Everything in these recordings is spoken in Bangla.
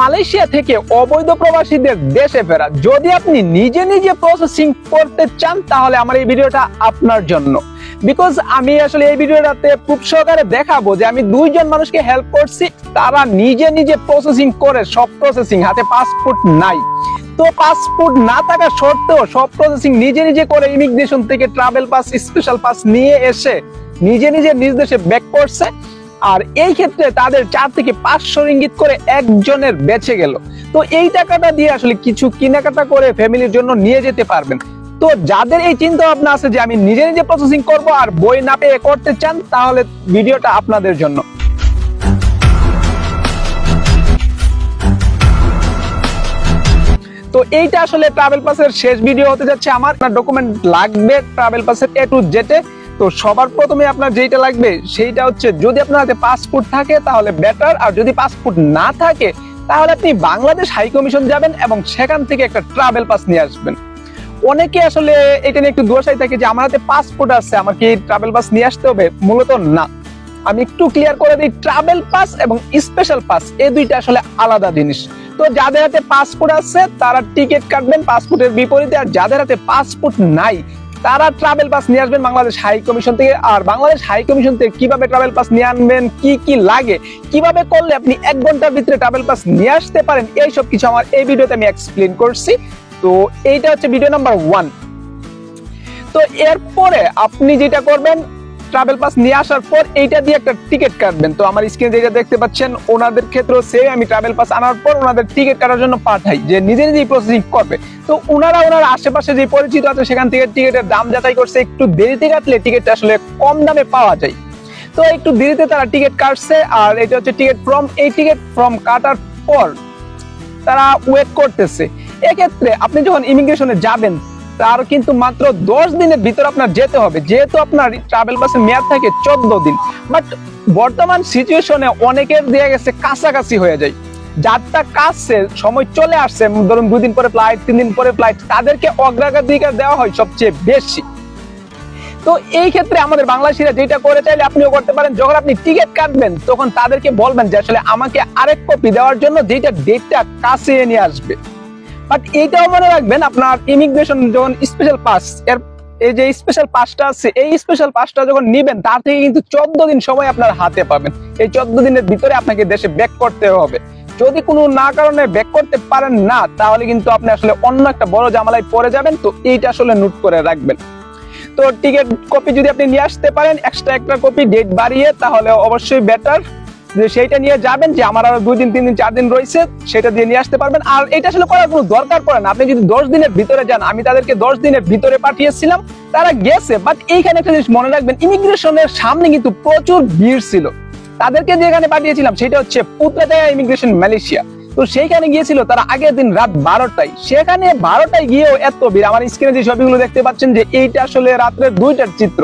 মালয়েশিয়া থেকে অবৈধ প্রবাসীদের দেশে ফেরা যদি আপনি নিজে নিজে প্রসেসিং করতে চান, তাহলে আমার এই ভিডিওটা আপনার জন্য। বিকজ আমি আসলে এই ভিডিওটাতে সহকারে দেখাবো যে আমি দুইজন মানুষকে হেল্প করছি। তারা নিজে নিজে প্রসেসিং করে, সব প্রসেসিং হাতে পাসপোর্ট নাই। তো পাসপোর্ট না থাকা সত্ত্বেও সব প্রসেসিং নিজে নিজে করে ইমিগ্রেশন থেকে ট্রাভেল পাস স্পেশাল পাস নিয়ে এসে নিজে নিজে নিজ দেশে ব্যাক করছে। আর এই ক্ষেত্রে তাদের চার থেকে পাঁচশো রিঙ্গিত করে একজনের বেঁচে গেল। তো এই টাকাটা দিয়ে আসলে কিছু কেনাকাটা করে ফ্যামিলির জন্য নিয়ে যেতে পারবেন। তো যাদের এই চিন্তা ভাবনা আছে যে আমি নিজে নিজে প্রসেসিং করব আর বই না পেয়ে করতে চান, তাহলে ভিডিওটা আপনাদের জন্য। তো এইটা আসলে ট্রাভেল পাসের শেষ ভিডিও হতে যাচ্ছে আমার। ডকুমেন্ট লাগবে ট্রাভেল পাসের এ টু জেটে তো সবার প্রথমে আপনার যেটা লাগবে সেইটা হচ্ছে যদি আপনার হাতে পাসপোর্ট থাকে তাহলে বেটার আর যদি পাসপোর্ট না থাকে তাহলে আপনি বাংলাদেশ হাই কমিশন যাবেন এবং সেখান থেকে একটা ট্রাভেল পাস নিয়ে আসবেন। অনেকে আসলে এটা নিয়ে একটু দোষাই থাকে যে আমার হাতে পাসপোর্ট আছে আমার কি ট্রাভেল পাস নিয়ে আসতে হবে? মূলত না। আমি একটু ক্লিয়ার করে দিই ট্রাভেল পাস এবং স্পেশাল পাস এই দুইটা আসলে আলাদা জিনিস। তো যাদের হাতে পাসপোর্ট আছে, তারা টিকিট কাটবেন পাসপোর্টের বিপরীতে, আর যাদের হাতে পাসপোর্ট নাই তারা ট্রাভেল পাস নিয়ে আসবেন বাংলাদেশ হাই কমিশন থেকে। আর বাংলাদেশ হাই কমিশন থেকে কীভাবে ট্রাভেল পাস নিয়ে আনবেন, কি কি লাগে, কীভাবে করলে আপনি এক ঘণ্টার ভিতরে ট্রাভেল পাস নিয়ে আসতে পারেন, এই সব কিছু আমার এই ভিডিওতে আমি এক্সপ্লেন করছি। তো এইটা হচ্ছে ভিডিও নাম্বার ওয়ান তো এরপরে আপনি যেটা করবেন ট্রাভেল পাস নিয়ে আসার পর এইটা দিয়ে একটা টিকিট কাটবেন। তো আমার স্ক্রিনে যেটা দেখতে পাচ্ছেন, ওনাদের ক্ষেত্রেও সেম আমি ট্রাভেল পাস আনার পর ওনাদের টিকিট কাটার জন্য পাঠাই যে নিজে নিজেই প্রসেসিং করবে। তো ওনারা ওনার আশেপাশে যে পরিচিত আছে, সেখান থেকে টিকিটের দাম যাচাই করছে। একটু দেরিতে কাটলে টিকিটটা আসলে কম দামে পাওয়া যায়। তো একটু দেরিতে তারা টিকিট কাটছে, আর এটা হচ্ছে টিকিট ফ্রম এই টিকিট ফ্রম কাটার পর তারা ওয়েট করতেছে। এক্ষেত্রে আপনি যখন ইমিগ্রেশনে যাবেন তার কিন্তু মাত্র দশ দিনের ভিতর আপনার যেতে হবে। যেহেতু আপনার ট্রাভেল পাসের মেয়াদ থাকে চোদ্দ দিন। বাট বর্তমান সিচুয়েশনে অনেকের দেয়া গেছে কাছাকাছি হয়ে যায়। যারটা কাছে সময় চলে আসছে ধরুন দুদিন পরে ফ্লাইট তিন দিন পরে ফ্লাইট তাদেরকে অগ্রাধিকার দেওয়া হয় সবচেয়ে বেশি। তো এই ক্ষেত্রে আমাদের বাংলাদেশিরা যেটা করে চাইলে আপনিও করতে পারেন। যখন আপনি টিকিট কাটবেন, তখন তাদেরকে বলবেন যে আসলে আমাকে আরেক কপি দেওয়ার জন্য যেটা ডেটটা কাছে নিয়ে আসবে। বাট এইটাও মনে রাখবেন, আপনার ইমিগ্রেশন যখন স্পেশাল পাস এর এই যে স্পেশাল পাসটা আছে, এই স্পেশাল পাসটা যখন নিবেন, তার থেকে কিন্তু চোদ্দ দিন সময় আপনার হাতে পাবেন। এই চোদ্দ দিনের ভিতরে আপনাকে দেশে ব্যাক করতে হবে। যদি কোনো না কারণে ব্যাক করতে পারেন না, তাহলে কিন্তু আপনি আসলে অন্য একটা বড় জামালায় পড়ে যাবেন। তো এইটা আসলে নোট করে রাখবেন। তো টিকিট কপি যদি আপনি নিয়ে আসতে পারেন এক্সট্রা একটা কপি ডেট বাড়িয়ে, তাহলে অবশ্যই বেটার যে সেইটা নিয়ে যাবেন যে আমার আরও দুই দিন, তিন দিন, চার দিন রয়েছে, সেটা দিয়ে নিয়ে আসতে পারবেন। আর এটা আসলে করার কোনো দরকার পড়ে না। আপনি যদি দশ দিনের ভিতরে যান, আমি তাদেরকে দশ দিনের ভিতরে পাঠিয়েছিলাম, তারা গেছে বাট এইখানে একটা জিনিস মনে রাখবেন, ইমিগ্রেশনের সামনে কিন্তু প্রচুর ভিড় ছিল। তাদেরকে যেখানে পাঠিয়েছিলাম, সেটা হচ্ছে পুত্রাজায়া ইমিগ্রেশন মালয়েশিয়া। তো সেইখানে গিয়েছিল তারা আগের দিন রাত বারোটায়। সেখানে বারোটায় গিয়েও এত ভিড়। আমার স্ক্রিনে যে ছবিগুলো দেখতে পাচ্ছেন যে এইটা আসলে রাত্রের দুইটার চিত্র।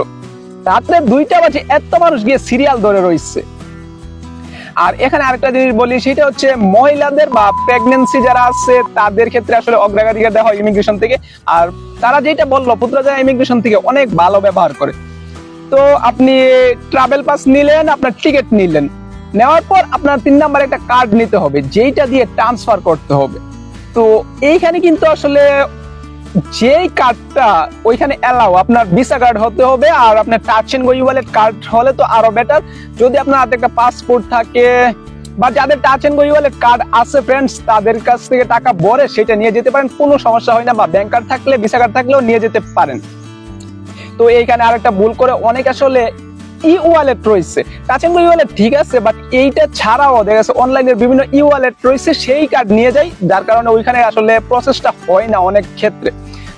রাত্রে দুইটা বাজে এত মানুষ গিয়ে সিরিয়াল ধরে রয়েছে। আর এখানে আরেকটা জিনিস বলি, সেটা হচ্ছে মহিলাদের বা প্রেগনেন্সি যারা আছে, তাদের ক্ষেত্রে আসলে অগ্রাধিকার দেওয়া হয় ইমিগ্রেশন থেকে। আর তারা যেটা বলল পুত্রজায়া ইমিগ্রেশন থেকে অনেক ভালো ব্যবহার করে। তো আপনি ট্রাভেল পাস নিলেন, আপনার টিকিট নিলেন। নেওয়ার পর আপনার তিন নাম্বার একটা কার্ড নিতে হবে, যেইটা দিয়ে ট্রান্সফার করতে হবে। তো এইখানে কিন্তু আসলে যেই কার্ডটা ওইখানে এলাও আপনার ভিসা কার্ড হতে হবে আর আপনার touch and go wallet card হলে তো আরও বেটার যদি আপনার হাতে একটা পাসপোর্ট থাকে বা যাদের touch and go wallet card আছে ফ্রেন্ডস তাদের কাছ থেকে টাকা ভরে সেটা নিয়ে যেতে পারেন, কোনো সমস্যা হয় না। বা ব্যাংক কার্ড থাকলে ভিসা কার্ড থাকলেও নিয়ে যেতে পারেন। তো এইখানে আরেকটা ভুল করে অনেক আসলে ই ওয়ালেট রয়েছে। টাচ এন্ড গো ওয়ালেট ঠিক আছে বাট এইটা ছাড়াও দেখা গেছে অনলাইনের বিভিন্ন ই ওয়ালেট রয়েছে, সেই কার্ড নিয়ে যায় যার কারণে ওইখানে আসলে প্রসেসটা হয় না অনেক ক্ষেত্রে।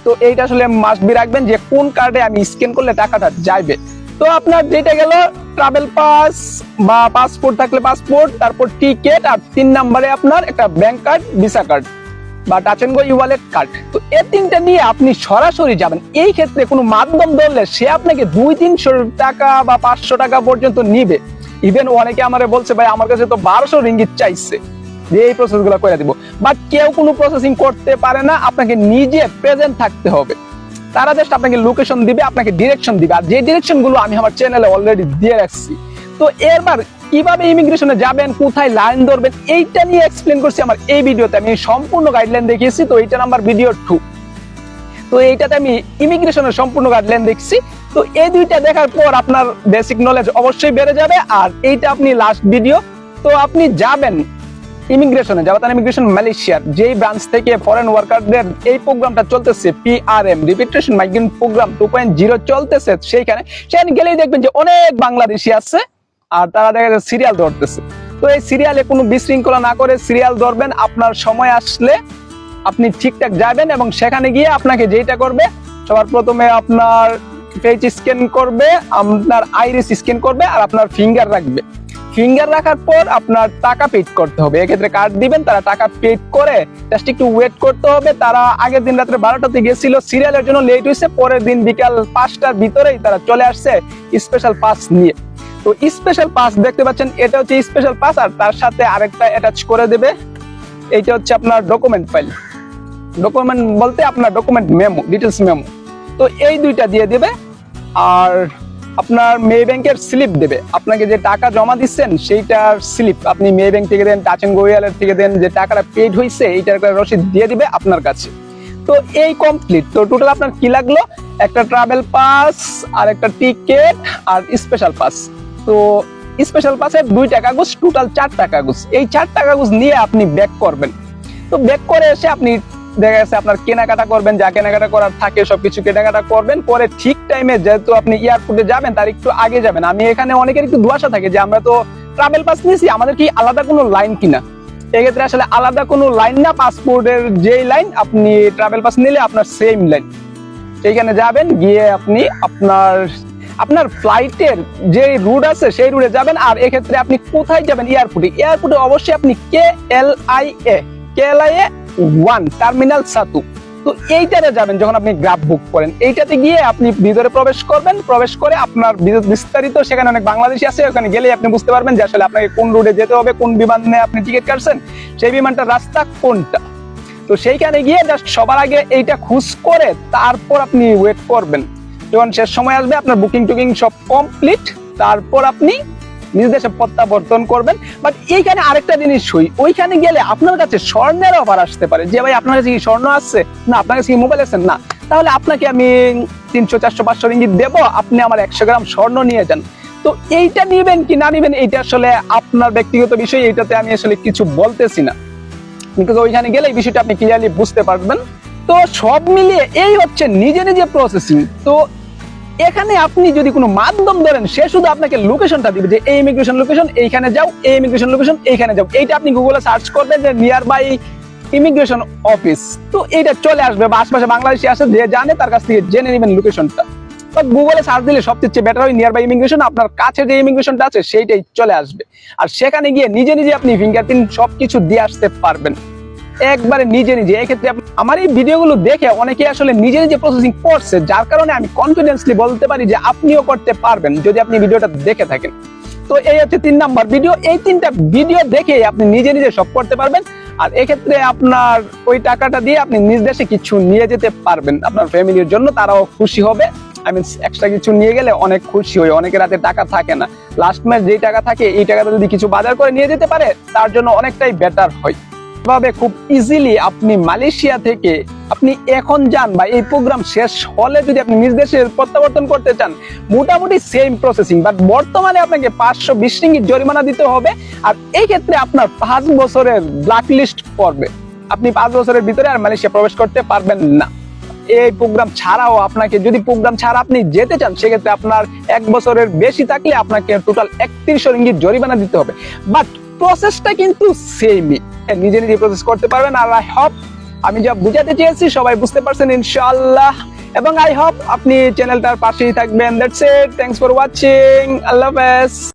তো এইটা আসলে মাস্ট বি রাখবেন যে কোন কার্ডে আমি স্ক্যান করলে টাকাটা যাইবে। তো আপনার যেটা গেল ট্রাভেল পাস বা পাসপোর্ট থাকলে পাসপোর্ট তারপর টিকিট আর তিন নাম্বারে আপনার একটা ব্যাংক কার্ড ভিসা কার্ড বা touch and go wallet card তো এই তিনটা নিয়ে আপনি সরাসরি যাবেন। এই ক্ষেত্রে কোনো মাধ্যম ধরলে সে আপনাকে দুই তিনশো টাকা বা পাঁচশো টাকা পর্যন্ত নিবে। ইভেন অনেকে আমারে বলছে, ভাই, আমার কাছে তো বারোশো রিঙ্গিত চাইছে। যে এই প্রসেসগুলো করে দিব। বাট কেউ কোনো প্রসেসিং করতে পারে না, আপনাকে নিজে প্রেজেন্ট থাকতে হবে। তারা জাস্ট আপনাকে লোকেশন দিবে, আপনাকে ডিরেকশন দিবে। আর যে ডিরেকশনগুলো আমি আমার চ্যানেলে অলরেডি দিয়ে রাখছি। তো এরবার কীভাবে ইমিগ্রেশনে যাবেন, কোথায় লাইন ধরবেন, এইটা নিয়ে এক্সপ্লেন করছি আমার এই ভিডিওতে আমি সম্পূর্ণ গাইডলাইন দেখিয়েছি, তো এইটা নাম্বার ভিডিও টু তো এইটাতে আমি ইমিগ্রেশনের সম্পূর্ণ গাইডলাইন দেখছি। তো এই দুইটা দেখার পর আপনার বেসিক নলেজ অবশ্যই বেড়ে যাবে। আর এইটা আপনি লাস্ট ভিডিও তো আপনি যাবেন ইমিগ্রেশনে জাপাতান ইমিগ্রেশন মালয়েশিয়ার যেই ব্রাঞ্চ থেকে ফরেন ওয়ার্কারদের এই প্রোগ্রামটা চলতেছে PRM repatriation migrant program two point zero চলতেছে সেইখানে। সেখানে গেলেই দেখবেন যে অনেক বাংলাদেশি আছে আর তারা দেখা যাচ্ছে সিরিয়াল ধরতেছে। তো এই সিরিয়ালে কোনো বিশৃঙ্খলা না করে সিরিয়াল ধরবেন, আপনার সময় আসলে আপনি ঠিকঠাক যাবেন এবং সেখানে গিয়ে আপনাকে যেটা করবে, সবার প্রথমে আপনার ফেস স্ক্যান করবে, আপনার আইরিস স্ক্যান করবে আর আপনার ফিঙ্গার রাখবে। ফিঙ্গার রাখার পর আপনার টাকা পেড করতে হবে। এক্ষেত্রে কার্ড দিবেন, তারা টাকা পেড করে জাস্ট একটু ওয়েট করতে হবে। তারা আগের দিন রাত্রে বারোটাতে গেছিল সিরিয়ালের জন্য লেট হয়েছে। পরের দিন বিকাল পাঁচটার ভিতরেই তারা চলে আসছে স্পেশাল পাস নিয়ে। তো স্পেশাল পাস দেখতে পাচ্ছেন, এটা হচ্ছে স্পেশাল পাস আর তার সাথে আরেকটা অ্যাটাচ করে দেবে। এইটা হচ্ছে আপনার ডকুমেন্ট ফাইল ডকুমেন্ট বলতে আপনার ডকুমেন্ট মেমো ডিটেলস মেমো তো এই দুইটা দিয়ে দেবে। আর আপনার মে ব্যাংকের স্লিপ দেবে। আপনাকে যে টাকা জমা দিচ্ছেন, সেইটার স্লিপ আপনি মে ব্যাংক থেকে দেন টাচ গোয়ালের থেকে দেন, যে টাকাটা পেড হয়েছে এইটার একটা রসিদ দিয়ে দিবে আপনার কাছে। তো এই কমপ্লিট তো টোটাল আপনার কি লাগল? একটা ট্রাভেল পাস আর একটা টিকেট আর স্পেশাল পাস তো স্পেশাল পাসের দুইটা কাগজ টোটাল চারটা কাগজ এই চারটা কাগজ নিয়ে আপনি ব্যাক করবেন। তো ব্যাক করে এসে আপনি দেখা যাচ্ছে আপনার কেনাকাটা করবেন, যা কেনাকাটা করার থাকে সবকিছু কেনাকাটা করবেন করে ঠিক টাইমে যেহেতু আপনি এয়ারপোর্টে যাবেন, তার একটু আগে যাবেন। আমি এখানে অনেকের একটু দুয়াশা থাকে যে আমরা তো ট্রাভেল পাস নিয়েছি, আমাদের কি আলাদা কোনো লাইন কিনা? এক্ষেত্রে আসলে আলাদা কোনো লাইন না পাসপোর্টের যেই লাইন আপনি ট্রাভেল পাস নিলে আপনার সেম লাইন সেইখানে যাবেন, গিয়ে আপনি আপনার আপনার ফ্লাইটের যে রুট আছে, সেই রুটে যাবেন, আর এক্ষেত্রে আপনি কোথায় যাবেন এয়ারপোর্টে এয়ারপোর্টে অবশ্যই আপনি K L I A K L I A one terminal সাতু তো এইটাতে যাবেন যখন আপনি গ্রাফ বুক করেন। এইটাতে গিয়ে আপনি ভিতরে প্রবেশ করবেন। প্রবেশ করে আপনার বিস্তারিত, সেখানে অনেক বাংলাদেশি আছে। ওখানে গেলে আপনি বুঝতে পারবেন যে আসলে আপনাকে কোন রুটে যেতে হবে, কোন বিমানে আপনি টিকিট কাটছেন। সেই বিমানটার রাস্তা কোনটা? তো সেইখানে গিয়ে জাস্ট সবার আগে এইটা খুঁজ করে তারপর আপনি ওয়েট করবেন। যখন শেষ সময় আসবে, আপনার বুকিং টুকিং সব কমপ্লিট তারপর আপনি নিজ দেশে প্রত্যাবর্তন করবেন। বাট এইখানে আরেকটা জিনিস হই ওইখানে গেলে আপনার কাছে স্বর্ণের অফার আসতে পারে। যে ভাই, আপনার কাছে কি স্বর্ণ আসছে? না, আপনার কাছে কি মোবাইল আছে? না। তাহলে আপনাকে আমি তিনশো, চারশো, পাঁচশো রিঙ্গিত দেবো। আপনি আমার একশো গ্রাম স্বর্ণ নিয়ে যান। তো এইটা নিবেন কি না নিবেন, এইটা আসলে আপনার ব্যক্তিগত বিষয়, এইটাতে আমি আসলে কিছু বলতেছি না। কিন্তু ওইখানে গেলে এই বিষয়টা আপনি ক্লিয়ারলি বুঝতে পারবেন। তো সব মিলিয়ে এই হচ্ছে নিজে নিজে প্রসেসিং তো এখানে আপনি যদি কোনো মাধ্যম ধরেন, সে শুধু আপনাকে লোকেশনটা দিবে যে এই ইমিগ্রেশন লোকেশন এইখানে যাও, এই ইমিগ্রেশন লোকেশন এইখানে যাও। এইটা আপনি গুগলে সার্চ করবেন যে নিয়ার বাই ইমিগ্রেশন অফিস তো এইটা চলে আসবে বা আশপাশে বাংলাদেশি আসে যে জানে তার কাছ থেকে জেনে নেবেন লোকেশনটা গুগলে সার্চ দিলে সবচেয়ে বেটার হয় নিয়ার বাই ইমিগ্রেশন আপনার কাছে যে ইমিগ্রেশনটা আছে, সেইটাই চলে আসবে। আর সেখানে গিয়ে নিজে নিজে আপনি ফিঙ্গারপ্রিন্ট সবকিছু দিয়ে আসতে পারবেন। একবারে নিজে নিজে, এক্ষেত্রে আপ- আমার এই ভিডিওগুলো দেখে অনেকে আসলে নিজে নিজে প্রসেসিং করছে, যার কারণে আমি কনফিডেন্সলি বলতে পারি যে আপনিও করতে পারবেন যদি আপনি ভিডিওটা দেখে থাকেন। তো এই হচ্ছে তিন নাম্বার ভিডিও এই তিনটা ভিডিও দেখে আপনি নিজে নিজে সব করতে পারবেন আর এক্ষেত্রে আপনার ওই টাকাটা দিয়ে আপনি নিজ দেশে কিছু নিয়ে যেতে পারবেন। আপনার ফ্যামিলির জন্য তারাও খুশি হবে। আই মিন এক্সট্রা কিছু নিয়ে গেলে অনেক খুশি হয় অনেকের হাতে টাকা থাকে না। লাস্ট ম্যাচ যেই টাকা থাকে, এই টাকাটা যদি কিছু বাজার করে নিয়ে যেতে পারে, তার জন্য অনেকটাই বেটার হয়। ভাবে খুব ইজিলি আপনি মালয়েশিয়া থেকে আপনি এখন যান বা এই প্রোগ্রাম শেষ হলে যদি আপনি নিজ দেশে প্রত্যাবর্তন করতে চান, মোটামুটি সেম প্রসেসিং বাট বর্তমানে আপনাকে পাঁচশো বিশ রিঙ্গিত জরিমানা দিতে হবে, আর এই ক্ষেত্রে আপনার পাঁচ বছরের ব্ল্যাক লিস্ট পড়বে। আপনি পাঁচ বছরের ভিতরে আর মালয়েশিয়া প্রবেশ করতে পারবেন না। এই প্রোগ্রাম ছাড়াও আপনাকে, যদি প্রোগ্রাম ছাড়া আপনি যেতে চান, সেক্ষেত্রে আপনার এক বছরের বেশি থাকলে আপনাকে টোটাল একত্রিশশো রিঙ্গিত জরিমানা দিতে হবে। বাট প্রসেসটা কিন্তু সেমই নিজে নিজে প্রসেস করতে পারবেন। আর আই হপ আমি যা বুঝাতে চেয়েছি, সবাই বুঝতে পারছেন ইনশাআল্লাহ। এবং আই হোপ আপনি চ্যানেলটার পাশেই থাকবেন। That's it thanks for watching আল্লাহ হাফেজ।